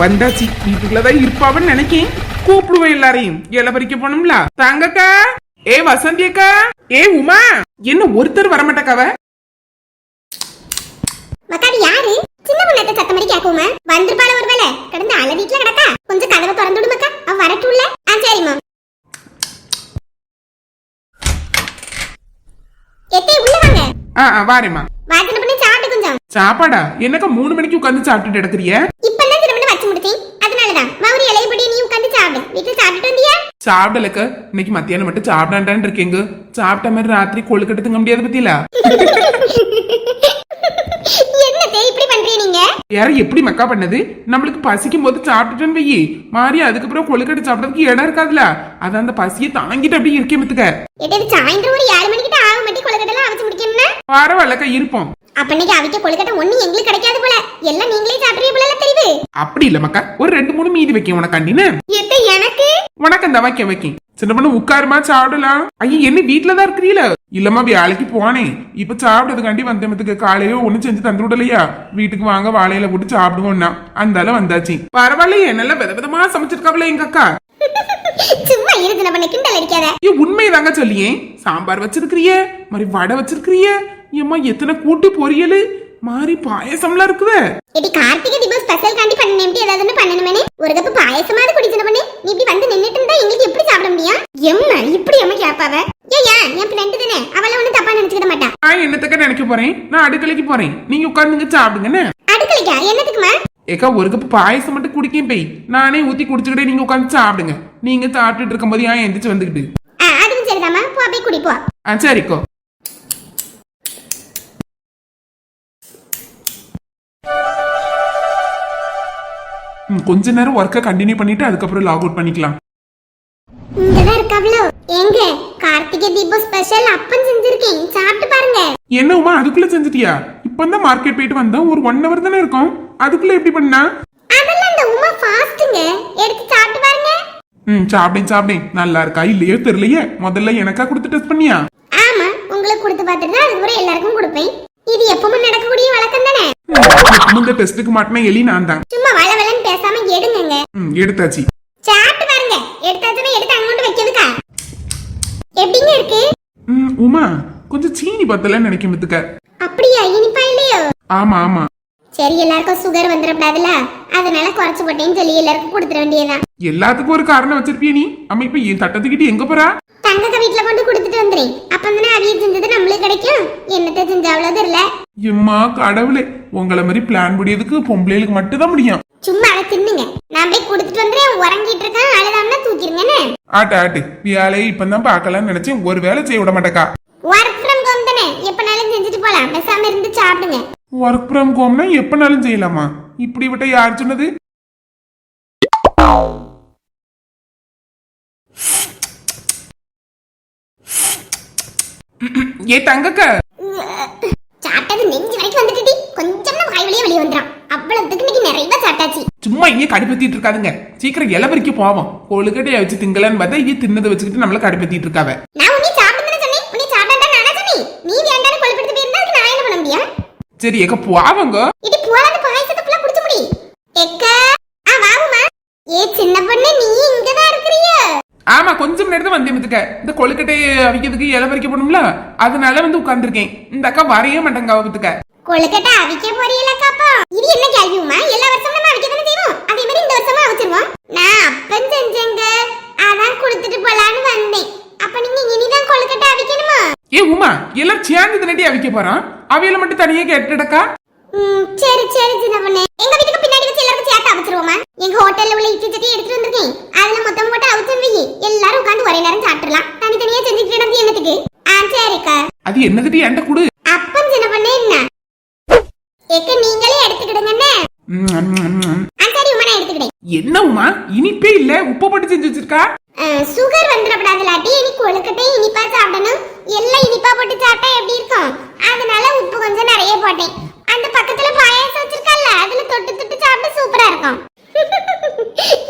வந்தாச்சு. வீட்டுக்குள்ளதான் இருப்பாவன்னு நினைக்கேன். கூப்பிடுவேன் எல்லாரையும். இலை பறிக்க போனோம்ல. தாங்கக்கா. ஏ வசந்தி அக்கா. ஏ உமா. என்ன ஒருத்தர் வரமாட்டக்காவ மக்காடி யாரு? சின்ன பொண்ணாட்ட சத்தம் மாதிரி கேக்குமா வந்திருப்பாள ஒருவேளை? கிடந்து அல வீட்டுல கிடக்கா? கொஞ்சம் கதவை திறந்து விடு மக்கா. அவ வரட்டும்ல? ஆ சரிம்மா எத்தே உள்ள வாங்க. ஆ ஆ, வாரேம்மா வா சின்ன பொண்ணு சாப்பிட்டு கொஞ்சம். சாப்பாடா? என்னக்கா மூணு மணிக்கு உட்காந்து சாப்பிட்டுட்டு கிடக்குறிய இப்பதான் சின்ன பொண்ணு வச்சு முடிச்சேன் அதனாலதான் மவுரி இலையபடி நீ உட்காந்து சாப்பிடு. வீட்டுல சாப்பிட்டுட்டு வந்தியா? சாப்பிடலக்க. இன்னைக்கு மத்தியானம் மட்டும் சாப்பிடாண்டான் இருக்கேங்க. சாப்பிட்ட மாதிரி ராத்திரி கொழுக்கட்டை திங்க முடியாது பத்தியில. என்னத்தே இப்படி பண்றீங்க நீங்க? யார எப்படி மக்கா பண்ணது? நம்மளுக்கு பசிக்கும் போது சாப்பிட்டுட்டேன்னு வையி. மாறி அதுக்கப்புறம் கொழுக்கட்டை சாப்பிடறதுக்கு இடம் இருக்காதுல. அது அந்த பசியை தாங்கிட்டு அப்படியே இருக்கே மத்துக்க. எட்டு சாயந்தரம் ஒரு ஏழு மணிக்கிட்ட ஆகும் மட்டி கொழுக்கட்டெல்லாம் அவிச்சு முடிக்கணும்னா? பரவாயில்லக்கா இருப்போம். அப்ப இன்னைக்கு அவிக்க கொழுக்கட்டை ஒண்ணு எங்களுக்கு கிடைக்காது போல. எல்லாம் நீங்களே சாப்பிடுறீங்க போல தெரியுது? அப்படி இல்ல மக்கா ஒரு ரெண்டு மூணு மீதி வைக்க உனக்காண்டின்னு எத்த எனக்கு? உனக்கு அந்த வைக்க வைக்க சின்ன பொண்ணு உட்காருமா சாப்பிடலாம். ஐயா என்ன வீட்டுலதான் இருக்கிறீல இல்லம்மா வேலைக்கு போனேன் இப்ப சாப்பிட்டதுக்காண்டி வந்தமத்துக்கு காலையில ஒண்ணு செஞ்சு தந்து விடலையா? வீட்டுக்கு வாங்க வாழையில போட்டு சாப்பிடுவோம்னா. அந்தால வந்தாச்சு. பரவாயில்லையே நல்லா வித விதமா சமைச்சிருக்காவில எங்க அக்கா. சும்மா இரு சின்ன பண்ண கிண்டல் அடிக்காத. உண்மைதாங்க சொல்லியே. சாம்பார் வச்சிருக்கிறிய? மாதிரி வடை வச்சிருக்கிறிய? ஏம்மா எத்தனை கூட்டு பொரியல்? மாதிரி பாயசம்லாம் இருக்குதே. எடி கார்த்திகை தீபம் ஸ்பெஷல் காண்டி பண்ணணும் ஏதாவது பண்ணணுமே ஒரு கப்பு பாயசமாவது குடி சின்ன பண்ணு. நீ இப்படி வந்து நின்னுட்டு இருந்தா எங்களுக்கு எப்படி சாப்பிட முடியும்? எம்மா இப்படி அம்மா கேப்பாவ? ஏயா என் ஃப்ரெண்டு தானே? அவள ஒண்ணு தப்பா நினைச்சுக்கிட மாட்டா. நான் என்னத்துக்க நினைக்க போறேன்? நான் அடுக்கலைக்கு போறேன். நீங்க உட்காந்துங்க சாப்பிடுங்கன்னு அடுக்கலைக்கா என்னத்துக்குமா? ஏக்கா ஒரு கப் பாயசம் மட்டும் குடிக்கேன் போய். நானே ஊத்தி குடிச்சுக்கிட்டே நீங்க உட்காந்து சாப்பிடுங்க. நீங்க சாப்பிட்டுட்டு இருக்கும்போது ஏன் எந்திரிச்சு வந்துகிட்டு அதுவும் சரிதாம்மா. போ போய் குடி போ. ஆ சரிக்கோ கொஞ்ச நேரம் ஒர்க்கை கண்டினியூ பண்ணிட்டு அதுக்கப்புறம் லாக் அவுட் பண்ணிக்கலாம். இங்கதான் இருக்காவ்ளோ எங்க கார்த்திகை தீபம் ஸ்பெஷல் அப்பன் செஞ்சிருக்கேன். சாப்பிட்டு பாருங்க. என்ன உமா அதுக்குள்ள செஞ்சுட்டியா? இப்பதான் மார்க்கெட் போயிட்டு வந்தோம் ஒரு ஒன் ஹவர் தானே இருக்கும். அதுக்குள்ள எப்படி பண்ணா? அதெல்லாம் இந்த உமா ஃபாஸ்ட்டுங்க எடுத்து சாப்பிட்டு பாருங்க. ம் சாப்பிடேன் சாப்பிடேன். நல்லா இருக்கா? இல்லையோ தெரியலையே. முதல்ல எனக்கா கொடுத்து டெஸ்ட் பண்ணியா? ஆமா உங்களுக்கு கொடுத்து பார்த்துட்டு தான் அதுக்கப்புறம் எல்லாருக்கும் கொடுப்பேன். இது எப்பவும் நடக்கக்கூடிய வழக்கம் தானே இந்த டெஸ்ட்டுக்கு மாட்டின எலி நான் தான். சும்மா வள பேசாம எடுங்கங்க. ம் எடுத்தாச்சு. சாப்பிட்டு பாருங்க. எடுத்தாச்சுன்னா எடுத்து அங்கோண்டு வைக்கிறதுக்கா? எப்படிங்க இருக்கு? ம் உமா கொஞ்சம் சீனி பத்தலன்னு நினைக்கும் பத்துக்க அப்படியா? இனிப்பா இல்லையோ? ஆமா ஆமா. சரி எல்லாருக்கும் சுகர் வந்துடக்கூடாதுல அதனால குறைச்சு போட்டேன்னு சொல்லி எல்லாருக்கும் கொடுத்துட வேண்டியதுதான். எல்லாத்துக்கும் ஒரு காரணம் வச்சிருப்பிய நீ. அம்மா இப்ப என் தட்டத்துக்கிட்டு எங்க போறா? தங்கக்க வீட்டுல கொண்டு கொடுத்துட்டு வந்துறேன். அப்பந்தானே அவிய செஞ்சது நம்மளுக்கு கிடைக்கும். என்னத்த செஞ்சாவளோ தெரியல. எம்மா கடவுளே. உங்களை மாதிரி பிளான் முடியதுக்கு பொம்பளைகளுக்கு மட்டும் தான் முடியும். சும்மா அதை தின்னுங்க. நான் போய் கொடுத்துட்டு வந்துறேன் உறங்கிட்டு இருக்கேன் அழுதாம்னா தூக்கிருங்கன்னு ஆட்டு ஆட்டு. வேலையை இப்பதான் பார்க்கலாம்னு நினைச்சேன். ஒரு வேலை செய்ய விட மாட்டேக்கா. ஒர்க் ஃப்ரம் ஹோம் தானே? எப்பனாலும் செஞ்சுட்டு போலாம். பேசாம இருந்து சாப்பிடுங்க. ஒர்க் ஃப்ரம் ஹோம்னா எப்பனாலும் செய்யலாமா? இப்படி விட்ட யார் சொன்னது? ஏ தங்கக்க சாப்பிட்டது நெஞ்சு வரைக்கும் வந்துட்டுடி கொஞ்சம் வாய் வழியே வெளியே வந்துடும் அவ்வளவுக்கு இன்னைக்கு நிறைய சாப்பிட்டாச்சு சும்மா இங்கே கடுப்பத்திட்டு இருக்காதுங்க. சீக்கிரம் இலை பறிக்க போவோம். கொழுக்கட்டையை வச்சு திங்கலன்னு பார்த்தா இங்கே தின்னதை வச்சுக்கிட்டு நம்மள கடுப்பத்திட்டு இருக்காவ. சரி ஏக்க போவாங்க. இது போறாத பாயசத்தை ஃபுல்லா குடிச்சு முடி. எக்க ஆ வாவுமா ஏ சின்ன பொண்ணு நீ இங்க தான் இருக்கிறிய. ஆமா கொஞ்சம் நேரத்தை வந்து வந்துக்க இந்த கொழுக்கட்டையை அவிக்கிறதுக்கு இலை பறிக்க போகணும்ல? அதனால வந்து உட்கார்ந்துருக்கேன். இந்த அக்கா வரைய மாட்டேங்க அவத்துக்க கொழுக்கட்டை அவிக்க போறீங்களா காப்பா இது என்ன கேள்வியுமா எல்லா வருஷமும் நம்ம அவிக்க வருஷமும் அவிச்சிருவோம் நான் அப்பன் செஞ்சேங்க. அதான் கொடுத்துட்டு போலான்னு வந்தேன். அப்ப நீங்க இனிதான் கொழுக்கட்டை அவிக்கணுமா? ஏ உமா எல்லாம் சேர்ந்து தினட்டி அவிக்க போறான் அவையில மட்டும் தனியே கேட்டுடக்கா சரி சரி சின்ன பொண்ணு எங்க வீட்டுக்கு பின்னாடி வச்சு எல்லாருக்கும் சேர்த்து அவிச்சிருவோமா எங்க ஹோட்டல்ல உள்ள இட்லி சட்டி எடுத்துட்டு வந்திருக்கேன் அதுல மொத்தம் போட்டு அவிச்சு வை எல்லாரும் உட்கார்ந்து ஒரே நேரம் சாப்பிடலாம் தனித்தனியா செஞ்சுட்டு கிடந்து என்னத்துக்கு ஆ சரிக்கா அது என்னதுட்டு என்கிட்ட கொடு அப்பன் சின்ன பொண்ணு என்ன எக்க நீங்களே எடுத்துக்கிடுங்கண்ணே ம், ம், ம், ம். ஆ சரி உமா நான் எடுத்துக்கிட்டேன் என்ன உமா இனிப்பே இல்ல உப்பு போட்டு செஞ்சு வச்சிருக்கா சுகர் வந்துடக்கூடாதுலாட்டி இனி கொழுக்கட்டை இனிப்பா சாப்பிடணும் எல்லாம் இனிப்பா போட்டு சாப்பிட்டா எப்படி இருக்கும் அதனால உப்பு கொஞ்சம் நிறைய போட்டேன் அந்த பக்கத்துல பாயாசம் வச்சிருக்கல அதுல தொட்டு தொட்டு சாப்பிட சூப்பரா இருக்கும்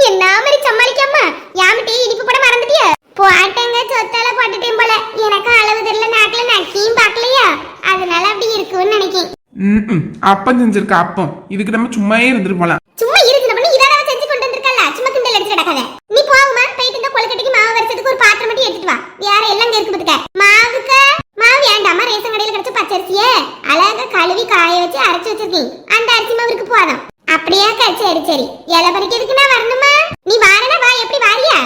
என்ன மாதிரி சமாளிக்காம யாமிட்டே இனிப்பு போட மறந்துட்டியா போட்டேங்க சொத்தால போட்டுட்டேன் போல எனக்கு அளவு தெரியல நாக்குல நக்கியும் பார்க்கலையா அதனால அப்படி இருக்கும்னு நினைக்கிறேன் ம், ம். அப்பம் செஞ்சிருக்க அப்பம். இதுக்கு நம்ம சும்மாயே இருந்துட்டு போகலாம் சும்மா இருக்கு பண்ணி இதை பச்சரிசிய அழகா கழுவி காய வச்சு அரைச்சு வச்சிருக்கேன் அந்த அரிசி மாவுக்கு போதும் அப்படியாக்கா சரி சரி இலை பறிக்கிறதுக்கு நான் வரணுமா நீ வாரனா வா எப்படி வாரியா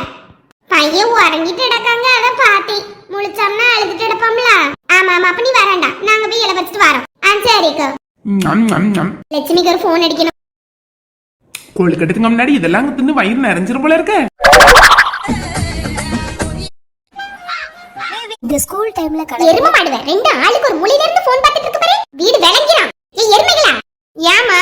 பையன் உறங்கிட்டு கிடக்காங்க அதான் பார்த்தேன் முழிச்சோம்னா அழுதுட்டு கிடப்போம்ல ஆமா ஆமா அப்ப நீ வரேன்டா நாங்க போய் இலை பறிச்சுட்டு வரோம் ஆ சரிக்கா ஞம், ஞம், ஞம். லட்சுமிக்கு ஒரு ஃபோன் அடிக்கணும். கொழுக்கட்டுக்கு முன்னாடி இதெல்லாம் தின்னு வயிறு நிறைஞ்சிரும் போல இருக்க. இந்த ஸ்கூல் டைம்ல எரும மாடுவேன் ரெண்டு ஆளுக்கு ஒரு மொழியில இருந்து போன் பார்த்துட்டு இருக்கு பாரு வீடு விளங்கிறான் ஏய் எருமைகளா ஏமா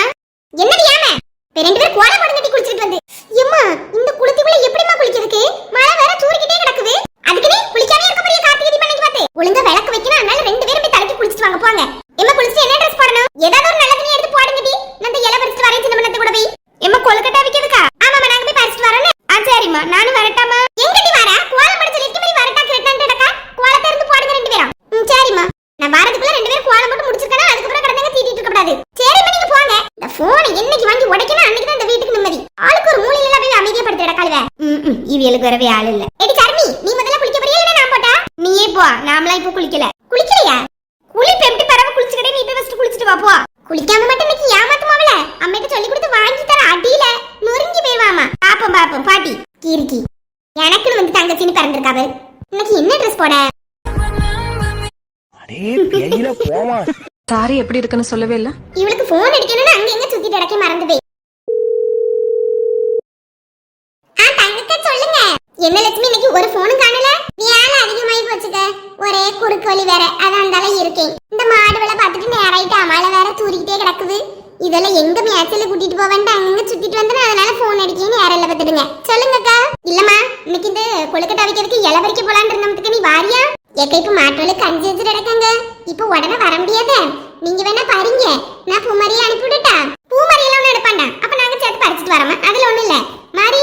என்னது ஏமா இப்ப ரெண்டு பேரும் கோலம் போட்டு கட்டி குளிச்சிட்டு வந்து எம்மா இந்த குளத்துக்குள்ள எப்படிமா குளிக்கிறதுக்கு மழை வேற தூரிக்கிட்டே கிடக்குது அதுக்கு நீ குளிக்காம இருக்க போறிய கார்த்திகை பண்ணி பார்த்து ஒழுங்கா விளக்கு வைக்கணும் அதனால ரெண்டு பேரும் போய் தலைக்கு குளிச்சிட்டு வாங்க போங்க எம்மா குளிச்சிட்டு என்ன ட்ரெஸ் போடணும் ஏதாவது ஒரு நல்ல துணி எடுத்து போடுங்க டி நான் இந்த இலை பறிச்சிட்டு வரேன் சின்ன பண்ணத்தை கூட போய் எம்மா கொழுக்கட்டை வைக்கிறதுக்கா ஆமாமா நாங்க போய் பறிச்சிட்டு வரோம் ஆ சரிம்மா நானும் வரட்டாமா எங்கடி வர கோலம் போட சொல்லிட்டு மாதிரி வரட்டா கிரட்டான்ட்டு இடக்கா கோலத்தை இருந்து போடுங்க ரெண்டு பேரும் ம் சரிம்மா நான் வரதுக்குள்ள ரெண்டு பேரும் கோலம் போட்டு முடிச்சிருக்கேன் அதுக்கப்புறம் கடந்தாங்க தீட்டிட்டு இருக்க கூடாது சரிம்மா நீங்க போங்க இந்த போனை என்னைக்கு வாங்கி உடைக்கணும் அன்னைக்கு தான் இந்த வீட்டுக்கு நிம்மதி ஆளுக்கு ஒரு மூலையில போய் அமைதியப்படுத்தி இடக்காளுவ இவியலுக்கு வரவே ஆள் இல்ல. எடி கர்மி நீ முதல்ல குளிக்க போறியா இல்ல நான் போட்டா? நீயே போ நாமலாம் இப்ப குளிக்கல. குளிக்கலையா? குளிப்பு எப்படி பரவ குளிச்சுக்கிட்டே நீ போய் ஃபர்ஸ்ட் குளிச்சிட்டு வா போ. குளிக்காம மட்டும் இன்னைக்கு ஏமாத்துமாவல அம்மைக்கு சொல்லி கொடுத்து வாங்கி தர அடியில நொறுங்கி போய்வாமா. பாப்போம் பாப்போம் பாட்டி கீர்க்கி எனக்குன்னு வந்து தங்கச்சின்னு பிறந்திருக்காரு இன்னைக்கு என்ன ட்ரெஸ் போட? அடே பேயில போமா. சாரி எப்படி இருக்குன்னு சொல்லவே இல்ல. இவளுக்கு போன் அடிக்கணும்னு அங்க எங்க சுத்திட்டு இடக்கே மறந்து போய் ஆ தங்கக்க சொல்லுங்க என்ன லட்சுமி இன்னைக்கு ஒரு போனும் காணல. வேலை அதிகமாயி போச்சுக்க. ஒரே குறுக்கு வழி வேற அதாண்டால இருக்கேன். இந்த மாடு வேலை பார்த்துட்டு நேராயிட்டா மழை வேற தூரிக்கிட்டே கிடக்குது. இதெல்லாம் எங்க மேட்சில கூட்டிட்டு போவேன்ட்டு அங்கங்க சுத்திட்டு வந்து அதனால போன் அடிக்கேன்னு நேரில் பார்த்துடுங்க. சொல்லுங்கக்கா. இல்லம்மா இன்னைக்கு இந்த கொழுக்கட்டை வைக்கிறதுக்கு இலை பறிக்க போலான்னு இருந்ததுக்கு நீ வாரியா? எக்க இப்ப மாட்டோல கஞ்சி வச்சுட்டு கிடக்காங்க. இப்ப உடனே வர முடியாத. நீங்க வேணா பாருங்க நான் பூமரியை அனுப்பி விடட்டா பூமரியெல்லாம் ஒண்ணு எடுப்பாண்டா அப்ப நாங்க சேர்த்து பறிச்சிட்டு வரோமா அதுல ஒண்ணும் இல்ல மாறி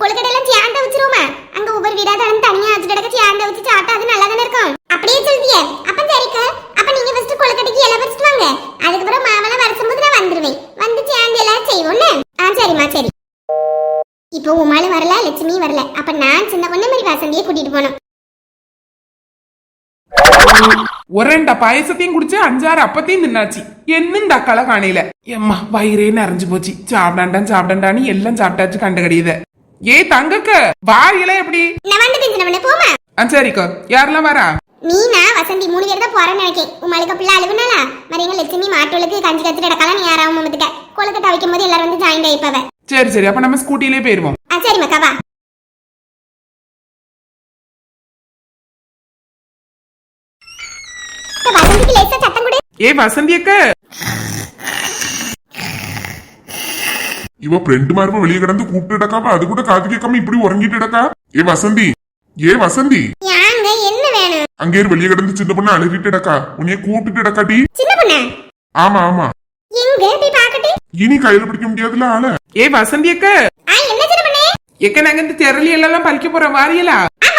கொழுக்கட்டை எல்லாம் சேர்ந்த வச்சிருவோமா அங்க ஒவ்வொரு வீடா தான் தனியா வச்சுட்டு கிடக்க சேர்ந்த வச்சு சாப்பிட்டா அது நல்லா தானே இருக்கும் அப்படியே சொல்றியே அப்ப சரிக்கா அப்ப நீங்க ஃபர்ஸ்ட் கொழுக்கட்டைக்கு இலை பறிச்சிட்டு வாங்க அதுக்கப்புறம் மாவெல்லாம் வரைச்சும்போது நான் வந்துருவேன் வந்து சேர்ந்து எல்லாம் செய்வோம்னு ஆ சரிம்மா சரி இப்போ உமாலும் வரல லட்சுமி வரல அப்ப நான் சின்ன பொண்ணு மாதிரி வசந்தியை கூட்டிட்டு போனோம் ஒரேண்டா பாயசத்தையும் குடிச்சு அஞ்சாறு அப்பத்தையும் தின்னாச்சு. என்ன இந்த அக்கால காணையில எம்மா வயிறே நிறைஞ்சு போச்சு. சாப்பிடாண்டான் சாப்பிடாண்டான்னு எல்லாம் சாப்பிட்டாச்சு கண்டு கிடையுத ஏ தங்கக்க வாரியெல்லாம் எப்படி? ஆ சரிக்கா. யாரெல்லாம் வரா? நான் வசந்தி மூணு பேர் தான் போறேன்னு நினைக்கேன். உமாளுக்கு பிள்ளை அழுகுனால மரியங்க லட்சுமி மாட்டுகளுக்கு கஞ்சி கத்து கிடக்கலாம் நீ யாராவும் மமத்துக்க கொழுக்கட்டை வைக்கும் போது எல்லாரும் வந்து ஜாயின் ஆயிப்பவ. சரி சரி. அப்ப நம்ம ஸ்கூட்டிலே போயிருவோம். சரி மக்கா ஏ வசந்தி அக்கா இவ ஃப்ரெண்டு மாதிரி வெளியே கிடந்து கூப்பிட்டு கிடக்காம அது கூட காது கேட்காம இப்படி உறங்கிட்டு கிடக்கா? ஏ வசந்தி. ஏ வசந்தி. யாங்க என்ன வேணும்? அங்கே இரு, வெளியே கிடந்து சின்ன பொண்ணு அழுகிட்டு கிடக்கா. உன்னைய கூப்பிட்டு சின்ன பொண்ணு? ஆமா ஆமா. எங்க போய் பாக்கட்டு இனி கையில பிடிக்க முடியாதுல ஆள. ஏ வசந்தி அக்கா ஆ என்ன சின்ன பொண்ணு? எக்க நாங்க இந்த தெரளி எல்லாம் பறிக்க போறோம் வாரியலா? ஆ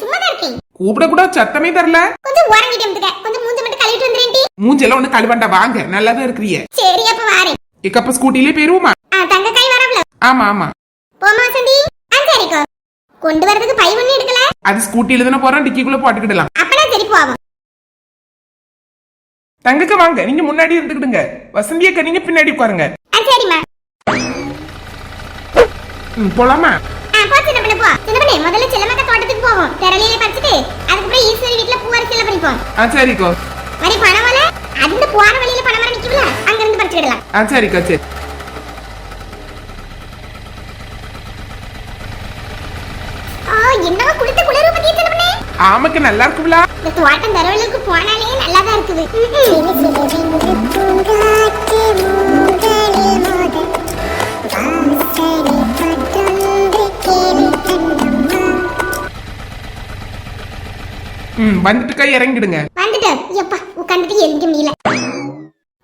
சும்மா தான் இருக்கேன். கூப்பிட கூட சத்தமே தரல. கொஞ்சம் உறங்கிட்டு வந்துக்க. கொஞ்சம் மூஞ்சி மட்டும் கழுவிட்டு வந்துறேன்டி மூஞ்செல்லாம் ஒண்ணு கழுவண்டா வாங்க. நல்லாதான் இருக்கிறிய. சரி அப்ப வாரேன். எக்கப்ப ஸ்கூட்டிலே போயிருவோமா? தங்க கை வரவளோ? ஆமா ஆமா. போமா வசந்தி. ஆ சரிக்கோ. கொண்டு வரதுக்கு பை ஒண்ணு எடுக்கல. அது ஸ்கூட்டில தானே போறோம் டிக்கிக்குள்ள போட்டுக்கிடலாம். அப்பனா சரி போவோம். தங்கக்க வாங்க. நீங்க முன்னாடி இருந்துக்கிடுங்க. வசந்தி அக்கா நீங்க பின்னாடி உட்காருங்க. சரிம்மா. போலாமா? போ சின்ன பண்ணு போ. சின்ன பண்ணு முதல்ல செல்லமக்க தோட்டத்துக்கு போவோம். திரளியில பறிச்சுட்டு அதுக்கப்புறம் ஈஸ்வரி வீட்டுல பூவரசியில பறிப்போம். ஆ சரிக்கோ. மாதிரி பணமலை அந்த போற வழியில பணமரம் நிக்கும்ல அங்க இருந்து பறிச்சுக்கிடலாம் ஆ சரிக்கா சரி ஆ என்னவோ குளித்த குளிர்வு பத்தி பண்ணு? ஆமாக்கு நல்லா இருக்குங்களா இந்த தோட்டம் தரவலுக்கு போனாலே நல்லா தான் இருக்குது. ம் வந்துட்டுக்கா இறங்கிடுங்க. வந்துட்டு எப்பா. உட்காந்துட்டு எழுத முடியல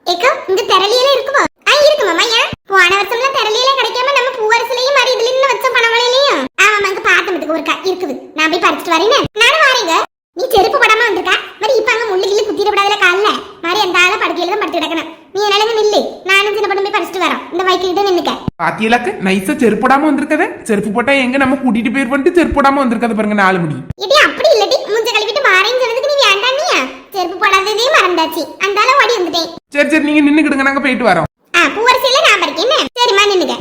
ஏக்கா இங்க திரளியெல்லாம் இருக்குமா? ஆ இருக்கு மாமா ஏன்? போன வருஷம்லாம் திரளியெல்லாம் கிடைக்காம நம்ம பூவரசுலயும் மறு இதுலயும் வச்ச பணமலையிலயும் ஆமா அங்க பார்த்ததுக்கு ஒரு இருக்குது. நான் போய் பறிச்சிட்டு வரேன் நானும் வரேங்க. நீ செருப்பு படாம வந்திருக்கா? மாதிரி இப்ப அங்க முள்ளு கிள்ளு குத்திட விடாதல கால்ல? மாதிரி அந்த ஆள படுக்கையில தான் படுத்து கிடக்கணும். நீ என்னால நில்லு. நானும் சின்ன படம் போய் பறிச்சிட்டு வரோம். இந்த பைக்கு கிட்ட நின்னுக்க. பாத்தியலாக்கு நைஸா செருப்பு போடாம வந்திருக்கத? செருப்பு போட்டா எங்க நம்ம கூட்டிட்டு போயிருவோன்ட்டு செருப்பு போடாம வந்திருக்கத பாருங்க நாலு முடி. இடி அப்படி இல்லடி. மூஞ்ச கழுவிட்டு மாறேன்னு சொன்னதுக்கு நீ வேண்டாம் நீயா? செருப்பு போடாததே மறந்தாச்சு. அந்தால ஓடி வந்துட்டேன். சரி சரி நீங்க நின்னுக்கிடுங்க நாங்க போயிட்டு வரோம். ஆ பூவரசியில நான் பறிக்கேன் சரிம்மா நின்னுங்க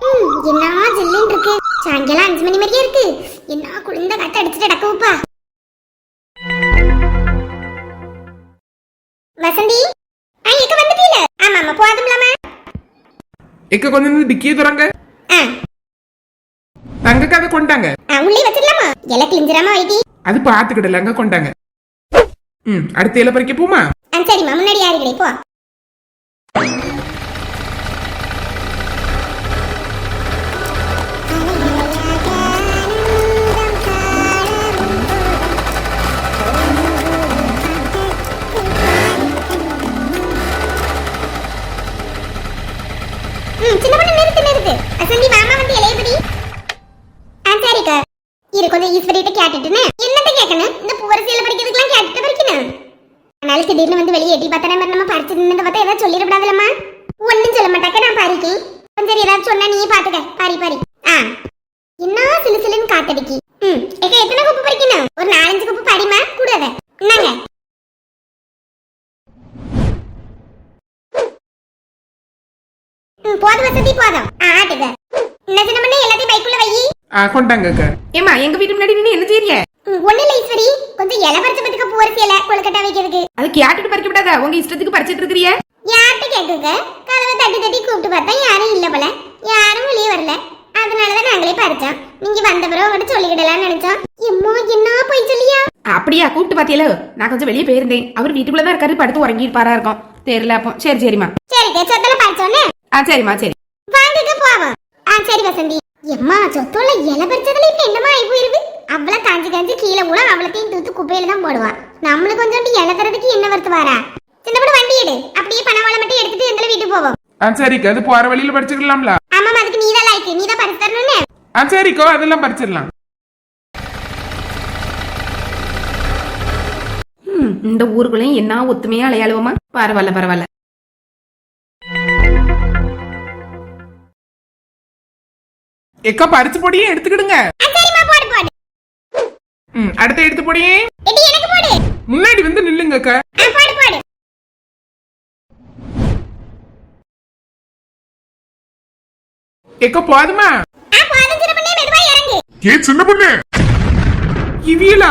ம் என்ன ஜில்லுன்னு இருக்கு. சாயங்காலம் அஞ்சு மணி மாதிரியே இருக்கு. என்ன குளிர்ந்த காத்து அடிச்சுட்டு டக்குப்பா வசந்தி? ஆ இக்க வந்துட்டீல ஆமா ஆமா போதும்லாமா எக்க கொஞ்சம் இந்த டிக்கிய துறங்க ஆ. தங்க கதை கொண்டாங்க. ஆ உள்ளே வச்சிடலாமா? எல்லாம் கிழிஞ்சிராம வைட்டி அது பாத்துக்கிடலாங்க கொண்டாங்க. ம் அடுத்த இலை பறிக்க போமா? ஆ சரிம்மா முன்னாடி யாருக்கடே போ. ம், சின்ன ஆ இரு கொஞ்சம் ஈஸ்வரிட்ட கேட்டுட்டுன்னு என்னத்த கேட்கணும் இந்த பூவரசியில கேட்டுட்டு படிக்கணும் அதனால திடீர்னு வந்து வெளியே எட்டி பார்த்தா மாதிரி நம்ம படிச்சு நின்று பார்த்தா ஏதாவது சொல்லிடக்கூடாதுல்லம்மா. ஒன்றும் சொல்ல மாட்டாக்க நான் பறிக்கேன் கொஞ்சம் ஏதாவது சொன்னா நீ பாத்துக்க. பாரி பாரி. ஆ. என்ன சிலு சிலுன்னு காத்தடிக்கி. ம். ஏக்க எத்தனை குப்பு பறிக்கணும் ஒரு நாலஞ்சு குப்பு படிமா கூடாத. என்னங்க ம் போதும் வசதி போதும். ஆ ஆட்டுங்க என்ன சின்ன பண்ண? எல்லாத்தையும் பைக்குள்ள வை. ஆ கொண்டாங்க ஏமா எங்க வீட்டு முன்னாடி நின்னு என்ன செய்றீங்க? ம், ஒண்ணும் இல்ல ஈஸ்வரி. கொஞ்சம் இலை பறிச்சு பத்துக்க பூவரசி இலை கொழுக்கட்டை வைக்கிறதுக்கு. அது கேட்டுட்டு பறிக்க விடாதா உங்க இஷ்டத்துக்கு பறிச்சிட்டு இருக்கிறிய. யார்கிட்ட கேக்குங்க? கதவை தட்டி தட்டி கூப்பிட்டு பார்த்தா யாரும் இல்ல போல. யாரும் வெளியே வரல. அதனாலதான் நாங்களே பறிச்சோம். நீங்க வந்த பிறகு உங்கள்கிட்ட சொல்லிக்கிடலாம்னு நினைச்சோம். எம்மோ என்ன போய் சொல்லியா? அப்படியா கூப்பிட்டு பாத்தியலோ? நான் கொஞ்சம் வெளியே போயிருந்தேன். அவர் வீட்டுக்குள்ளதான் இருக்காரு படுத்து உறங்கிருப்பாரா இருக்கும். தெரியல அப்போ. சரி சரிம்மா. சரி சொத்துல பறிச்சோன்னு ஆ சரிம்மா சரி. வாங்கிட்டு போவோம். ஆ சரி வசந்தி. எம்மா சொத்துல இலை பறிச்சதுல இப்ப என்னமா ஆகி போயிருக்கு அவ்வளவு காஞ்சி காஞ்சி கீழே கூட அவ்வளத்தையும் தூத்து குப்பையில தான் போடுவான் நம்மளுக்கு கொஞ்சோண்டு இலை தரதுக்கு என்ன வருத்து வாரா சின்ன பொண்ணு வண்டி எடு. அப்படியே பணவாளை மட்டும் எடுத்துட்டு எந்த வீட்டுக்கு போவோம். ஆ சரிக்கா அது போற வழியில படிச்சுக்கலாம்ல ஆமா அதுக்கு நீதான் லாய்க்கு. நீதான் பறிச்சு தரணும்னு? ஆ சரிக்கோ அதெல்லாம் பறிச்சிடலாம். ம், இந்த ஊருக்குள்ளேயும் என்ன ஒத்துமையா அலையாளுவோமா? பரவாயில்ல பரவாயில்ல. எக்கா பறிச்சு பொடியே எடுத்துக்கிடுங்க. ஆ, சரிம்மா போடு போடு. ம் அடுத்த எடுத்து பொடியே. எடி எனக்கு போடு. முன்னாடி வந்து நில்லுங்க அக்கா. ஆ, போடு போடு. எக்கா போதுமா? ஏ சின்ன பொண்ணு. இவியலா?